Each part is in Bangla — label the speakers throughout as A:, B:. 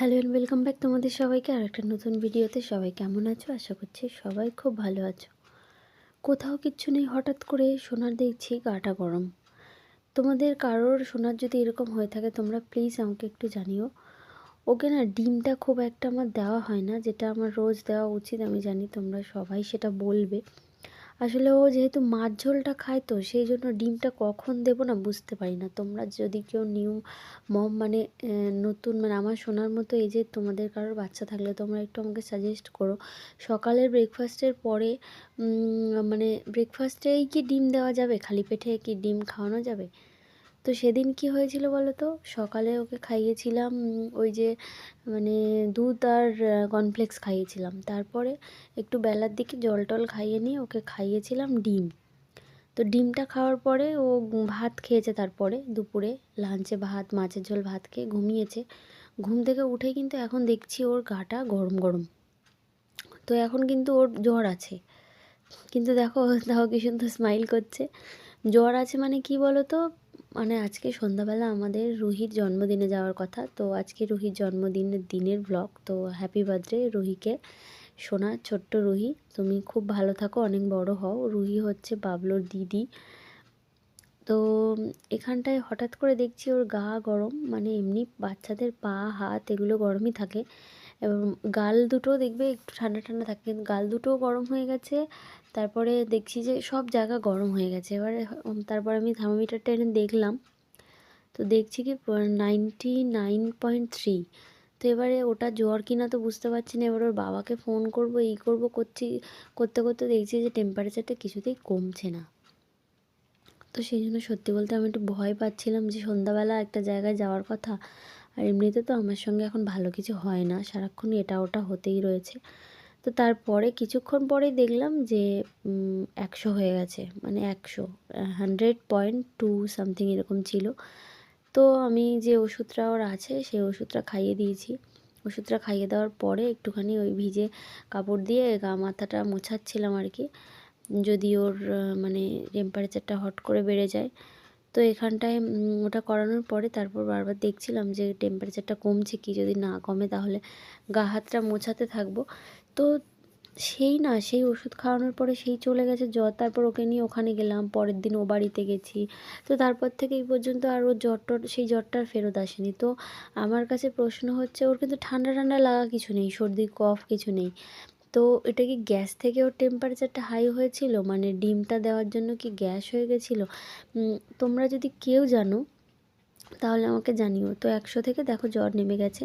A: হ্যালো অ্যান্ড ওয়েলকাম ব্যাক তোমাদের সবাইকে আর একটা নতুন ভিডিওতে। সবাই কেমন আছো? আশা করছি সবাই খুব ভালো আছো। কোথাও কিচ্ছু নেই, হঠাৎ করে সোনার দেখছি গাটা গরম। তোমাদের কারোর সোনার যদি এরকম হয়ে থাকে, তোমরা প্লিজ আমাকে একটু জানিও। ওকে না ডিমটা খুব একটা আমার দেওয়া হয় না, যেটা আমার রোজ দেওয়া উচিত, আমি জানি তোমরা সবাই সেটা বলবে। আসলে ও যেহেতু মাছ ঝোলটা খায় তো, সেই জন্য ডিমটা কখন দেবো না বুঝতে পারি না। তোমরা যদি কেউ নিউ মম মানে নতুন মানে আমার শোনার মতো এই যে তোমাদের কারোর বাচ্চা থাকলে তোমরা একটু আমাকে সাজেস্ট করো। সকালের ব্রেকফাস্টের পরে মানে ব্রেকফাস্টেই কি ডিম দেওয়া যাবে? খালি পেটে কি ডিম খাওয়ানো যাবে? তো সেদিন কি হয়েছিল বলো তো সকালে ওকে খাইয়েছিলাম ওই যে মানে দুধ আর কর্নফ্লেক্স খাইয়েছিলাম। তারপরে একটু বেলার দিকে জল টল খাইয়ে নিয়ে ওকে খাইয়েছিলাম ডিম। তো ডিমটা খাওয়ার পরে ও ভাত খেয়েছে তারপরে, দুপুরে লাঞ্চে ভাত, মাছের ঝোল, ভাত খেয়ে ঘুমিয়েছে। ঘুম থেকে উঠে কিন্তু এখন দেখছি ওর গাটা গরম গরম। তো এখন কিন্তু ওর জ্বর আছে। কিন্তু দেখো, তাও কি সুন্দর স্মাইল করছে। জ্বর আছে মানে কি বলো তো মানে আজকে সন্ধ্যাবেলা আমাদের রুহির জন্মদিনে যাওয়ার কথা। তো আজকে রুহির জন্মদিনের দিনের ব্লগ তো হ্যাপি বার্থডে রুহিকে। সোনা, ছোট্ট রুহি, তুমি খুব ভালো থাকো, অনেক বড় হও। রুহি হচ্ছে বাবলোর দিদি। তো এখানটায় হঠাৎ করে দেখছি ওর গা গরম মানে এমনি বাচ্চাদের পা, হাত এগুলো গরমই থাকে। এবং গাল দুটো দেখবে একটু ঠান্ডা ঠান্ডা থাকে, কিন্তু গাল দুটোও গরম হয়ে গেছে। তারপরে দেখছি যে সব জায়গা গরম হয়ে গেছে। এবারে তারপর আমি থার্মোমিটারটা এনে দেখলাম। তো দেখছি কি নাইনটি নাইন পয়েন্ট থ্রি তো এবারে ওটা জ্বর কিনা তো বুঝতে পারছি না। এবার ওর বাবাকে ফোন করব, এই করব, করছি, করতে করতে দেখছি যে টেম্পারেচারটা কিছুতেই কমছে না। তো সেই জন্য সত্যি বলতে আমি একটু ভয় পাচ্ছিলাম যে সন্ধ্যাবেলা একটা জায়গায় যাওয়ার কথা। আর এমনিতে তো আমার সঙ্গে এখন ভালো কিছু হয় না সারাক্ষণ এটা ওটা হতেই রয়েছে। তো তারপরে কিছুক্ষণ পরেই দেখলাম যে একশো হয়ে গেছে মানে একশো হান্ড্রেড পয়েন্ট টু সামথিং এরকম ছিল। তো আমি যে ওষুধটা ওর আছে, সেই ওষুধটা খাইয়ে দিয়েছি। ওষুধটা খাইয়ে দেওয়ার পরে একটুখানি ওই ভিজে কাপড় দিয়ে গা মাথাটা মোছাচ্ছিলাম আর কি। যদি ওর মানে টেম্পারেচারটা হট করে বেড়ে যায় তো এখানটায় ওটা করানোর পরে তারপর বারবার দেখছিলাম যে টেম্পারেচারটা কমছে কি যদি না কমে তাহলে গা হাতটা মোছাতে থাকব। তো সেই না, সেই ওষুধ খাওয়ানোর পরে সেই চলে গেছে জ্বর। তারপর ওকে নিয়ে ওখানে গেলাম, পরের দিন ও বাড়িতে গেছি। তো তারপর থেকে এই পর্যন্ত আর ওর জ্বর টর, সেই জ্বরটার ফেরত আসেনি। তো আমার কাছে প্রশ্ন হচ্ছে, ওর কিন্তু ঠান্ডা ঠান্ডা লাগা কিছু নেই, সর্দি, কফ কিছু নেই। তো এটা কি গ্যাস থেকে ওর টেম্পারেচারটা হাই হয়েছিল? মানে ডিমটা দেওয়ার জন্য কি গ্যাস হয়ে গেছিল? তোমরা যদি কেউ জানো, তাহলে আমাকে জানিও। তো একশো থেকে দেখো জ্বর নেমে গেছে।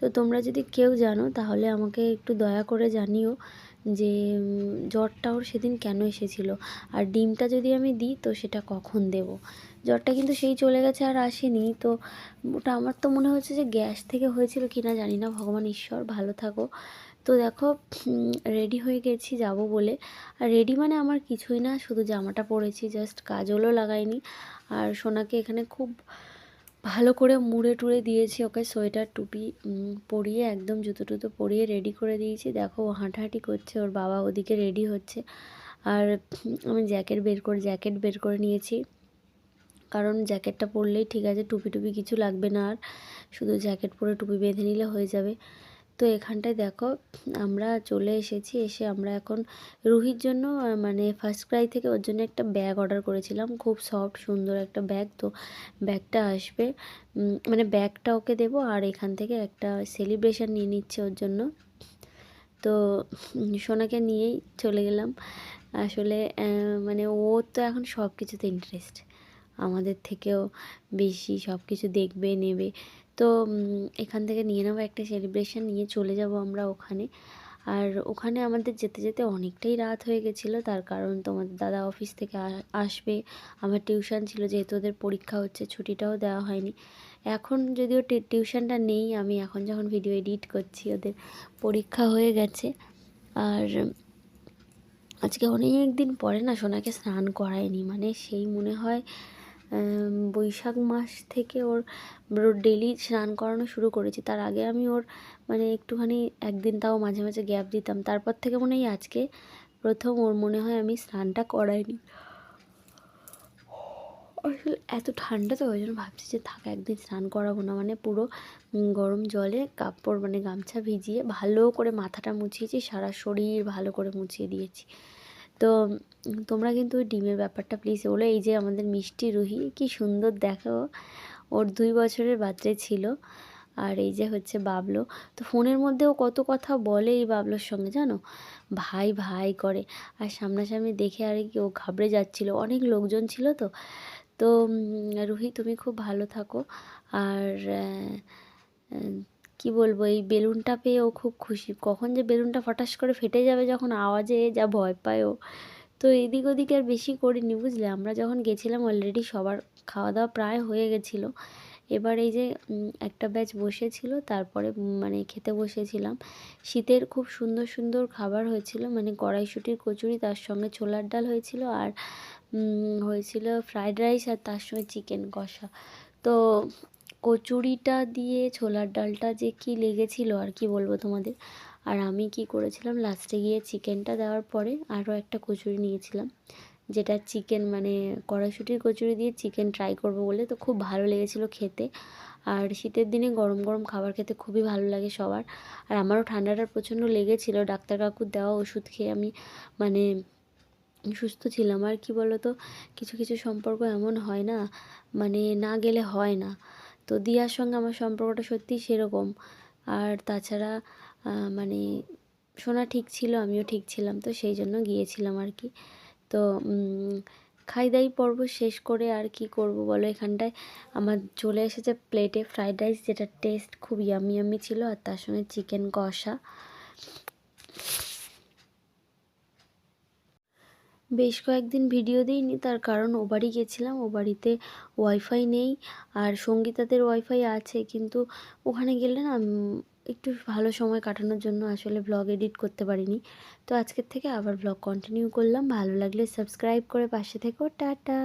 A: তো তোমরা যদি কেউ জানো, তাহলে আমাকে একটু দয়া করে জানিও যে জ্বরটা ওর সেদিন কেন এসেছিল? আর ডিমটা যদি আমি দিই, তো সেটা কখন দেব? জ্বরটা কিন্তু সেই চলে গেছে আর আসেনি। তো ওটা আমার তো মনে হচ্ছে যে গ্যাস থেকে হয়েছিল কি না জানি না। ভগবান ঈশ্বর, ভালো থাকো। তো দেখো রেডি হয়ে গেছি যাব বলে। আর রেডি মানে আমার কিছুই না, শুধু জামাটা পরেছি জাস্ট কাজলও লাগাইনি। আর সোনাকে এখানে খুব ভালো করে মুড়ে টুড়ে দিয়েছি, ওকে সোয়েটার, টুপি পরিয়ে, একদম জুতো টুতো পরিয়ে রেডি করে দিয়েছি। দেখো, ও হাঁটাহাঁটি করছে, ওর বাবা ওদিকে রেডি হচ্ছে। আর আমি জ্যাকেট বের করে জ্যাকেট বের করে নিয়েছি। কারণ জ্যাকেটটা পরলেই ঠিক আছে, টুপি টুপি কিছু লাগবে না আর। শুধু জ্যাকেট পরে টুপি বেঁধে নিলে হয়ে যাবে। তো এখানটায় দেখো, আমরা চলে এসেছি, এসে আমরা এখন রুহির জন্য মানে ফার্স্ট ক্রাই থেকে ওর জন্য একটা ব্যাগ অর্ডার করেছিলাম। খুব সফট সুন্দর একটা ব্যাগ তো ব্যাগটা আসবে। মানে ব্যাগটা ওকে দেবো আর এখান থেকে একটা সেলিব্রেশন নিয়ে নিচ্ছে ওর জন্য। তো সোনাকে নিয়েই চলে গেলাম। আসলে মানে ও তো এখন সব কিছুতে ইন্টারেস্ট আমাদের থেকেও বেশি সব কিছু দেখবে, নেবে। তো এখান থেকে নিয়ে নেব একটা সেলিব্রেশন নিয়ে চলে যাব আমরা ওখানে। আর ওখানে আমাদের যেতে যেতে অনেকটাই রাত হয়ে গেছিল। তার কারণ তোমাদের দাদা অফিস থেকে আসবে। আমার টিউশন ছিল, যেহেতু ওদের পরীক্ষা হচ্ছে, ছুটিটাও দেওয়া হয়নি। এখন যদিও টিউশনটা নেই, আমি এখন যখন ভিডিও এডিট করছি, ওদের পরীক্ষা হয়ে গেছে। আর আজকে অনেক দিন পরে না, সোনাকে স্নান করায়নি। মানে সেই মনে হয় বৈশাখ মাস থেকে ওর ডেলি স্নান করানো শুরু করেছি। তার আগে আমি ওর মানে একটুখানি একদিন তাও মাঝে মাঝে গ্যাপ দিতাম। তারপর থেকে মনে হয় আজকে প্রথম ওর মনে হয় আমি স্নানটা করাইনি। আসলে এত ঠান্ডা তো, ওই জন্য ভাবছি যে থাকা, একদিন স্নান করাবো না। মানে পুরো গরম জলে কাপড় মানে গামছা ভিজিয়ে ভালো করে মাথাটা মুছিয়েছি, সারা শরীর ভালো করে মুছিয়ে দিয়েছি। তো তোমরা কিন্তু ডিমের ব্যাপারটা প্লিজ বলো। এই যে আমাদের মিষ্টি রুহি, কি সুন্দর দেখো। ওর দুই বছরের বাচ্চা ছিল। আর এই যে হচ্ছে বাবলো। তো ফোনের মধ্যেও কত কথা বলে এই বাবলোর সঙ্গে, জানো? ভাই ভাই করে। আর সামনাসামনি দেখে আর কি ও ঘাবড়ে যাচ্ছিল। অনেক লোকজন ছিল তো। তো রুহি, তুমি খুব ভালো থাকো। আর কি বলব, এই বেলুনটা পেয়ে ও খুব খুশি। কখন যে বেলুনটা ফটাস করে ফেটে যাবে যখন আওয়াজে যা ভয় পায় ও। তো এদিক ওদিক আর বেশি করিনি, বুঝলে? আমরা যখন গেছিলাম অলরেডি সবার খাওয়া দাওয়া প্রায় হয়ে গেছিল। এবার এই যে একটা ব্যাচ বসেছিল, তারপরে মানে খেতে বসেছিলাম। শীতের খুব সুন্দর সুন্দর খাবার হয়েছিল মানে কড়াইশুটির কচুরি, তার সঙ্গে ছোলার ডাল হয়েছিল আর হয়েছিল ফ্রায়েড রাইস আর তার সঙ্গে চিকেন কষা। তো কচুরিটা দিয়ে ছোলার ডালটা যে কি লেগেছিল আর কি বলব তোমাদের। আর আমি কি করেছিলাম, লাস্টে গিয়ে চিকেনটা দেওয়ার পরে আরও একটা কচুরি নিয়েছিলাম, যেটা চিকেন মানে কড়াইশুটির কচুরি দিয়ে চিকেন ট্রাই করব বলে তো খুব ভালো লেগেছিলো খেতে। আর শীতের দিনে গরম গরম খাবার খেতে খুবই ভালো লাগে সবার। আর আমারও ঠান্ডাটা প্রচণ্ড লেগেছিলো, ডাক্তার কাকুর দেওয়া ওষুধ খেয়ে আমি মানে সুস্থ ছিলাম। আর কি বলো তো কিছু কিছু সম্পর্ক এমন হয় না মানে না গেলে হয় না। তো দিয়ার সঙ্গে আমার সম্পর্কটা সত্যিই সেরকম। আর তাছাড়া মানে শোনা ঠিক ছিল আমিও ঠিক ছিলাম তো সেই জন্য গিয়েছিলাম আর কি। তো উম, খাই দাই পর্ব শেষ করে আর কি করব বলো? এখানটায় আমার চলে এসেছে প্লেটে ফ্রাইড রাইস যেটা টেস্ট খুব ইয়ামি ইয়ামি ছিল আর তার সঙ্গে চিকেন কষা। বেশ কয়েকদিন ভিডিও দিইনি, তার কারণ ও বাড়ি গেছিলাম, ও বাড়িতে ওয়াইফাই নেই আর সঙ্গীতাদের ওয়াইফাই আছে, কিন্তু ওখানে গেলে না একটু ভালো সময় কাটানোর জন্য আসলে ব্লগ এডিট করতে পারিনি। তো আজকের থেকে আবার ব্লগ কন্টিনিউ করলাম, ভালো লাগলে সাবস্ক্রাইব করে পাশে থেকো, টাটা!